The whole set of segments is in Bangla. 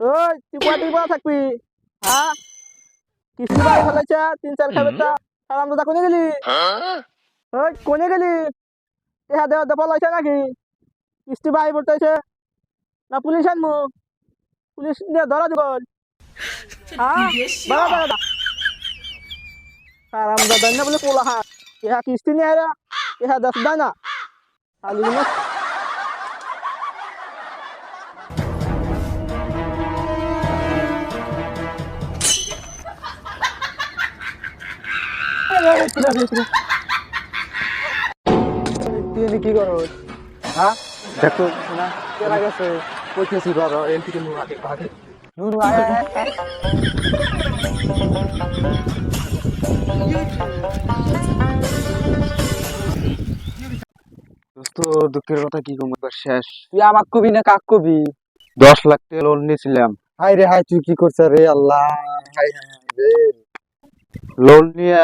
ওই থাকবি। হ্যাঁ। ফেলেছে তিন চার খাবে তা আর আমরা কোনে গেলি? ওই কোনে গেলি? হ্যাঁ দেওয়া দেওয়া লাগছে নাকি? কিস্তি পড়তেছে। না পুলিশ আনব পুলিশ দিয়ে ধরা জগল হ্যাঁ বাবা দেন না বলে হ্যাঁ ইহা কিস্তি নিয়ে ইহা দশ দেয় না খালি তুই কি করো হ্যাঁ দেখো না কেনা গেছে কইতেছি করো এল থেকে নুন আগে ভাগে নুন আয় আয়, আয়। দোস্ত দুঃখের কথা কি কম? এবার শেষ। তুই আমাক কবি না কাক কবি? দশ লাখ টাকা লোন নিয়েছিলাম হাই রে হাই তুই কি করছ রে আল্লাহ? হাই হাই হাই রে। লোন নিয়ে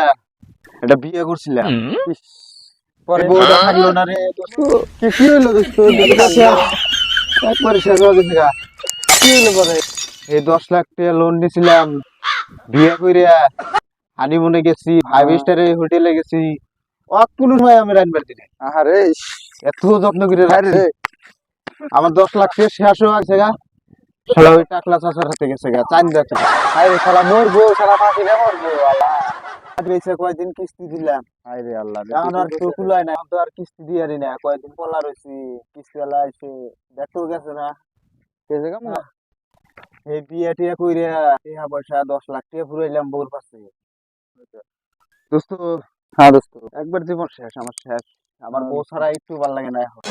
একটা বিয়ে করছিলাম। পরে বউটা না রে কি কি হইল? দোস্ত একবারে শেষ হয়ে গেছে কি হইল পরে? এই দশ লাখ টাকা লোন নিয়েছিলাম। বিয়ে করে হানিমুনে গেছি ফাইভ স্টারে হোটেলে গেছি। অত কোনো সময় আমি রানবার দিনে আরে এত যত্ন করে রাখছে আমার দশ লাখ টাকা শেষ হয়ে গেছে গা। শালা ওই টাকলা চাষার হাতে গেছে গা চান যাচ্ছে হাই রে শালা মরবো শালা ফাঁসি মরবো আল্লাহ। কয়দিন কিস্তি দিলাম। হাই আল্লাহ এখন আর তো কুলায় না তো আর কিস্তি দিয়ে না কয়দিন পলা রয়েছি কিস্তি ওলা গেছে না। কেসে কাম না এই বিয়ে টিয়া কইরে পয়সা দশ লাখ টাকা ফুরাইলাম বউর পাশে দোস্ত হ্যাঁ দোস্ত। একবার জীবন শেষ আমার শেষ। আমার হ্যাঁ। বউ ছাড়া একটু ভালো লাগে না এখন।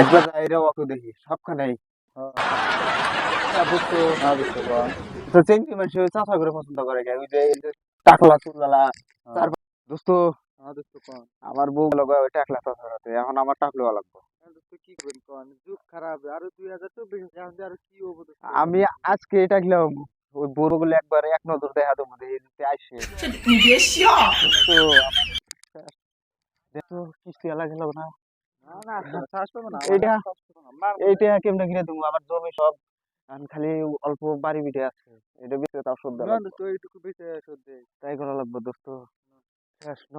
একবার যাইরে অত দেখি সবখানেই। হ্যাঁ। দোস্ত। হ্যাঁ দোস্ত তো চেঙ্গি মানুষ চাষা করে পছন্দ করে ওই যে টাকলা চুলালা তারপর দোস্ত হ্যাঁ আমার বউ লগা ওই টাকলা চাষা এখন আমার টাকলো লাগবে। কি করবেন কোন? যুগ খারাপ আরও দুই হাজার চব্বিশ এখন যে আরও কি হব দোস্ত? আমি আজকে এটা গেলাম ওই বড়গুলো একবার এক নজর দেখা দেবো আসে কিস্তি আলা গেল না। এইটা কেমনে কিনে দেবো? আমার জমি সব এখন খালি অল্প বাড়ি বিটে আছে। এটা তাও সদ্য না দোস্ত এইটুকু বেঁচে ওষুধ দে তাই করা লাগবে দোস্ত। শেষ ন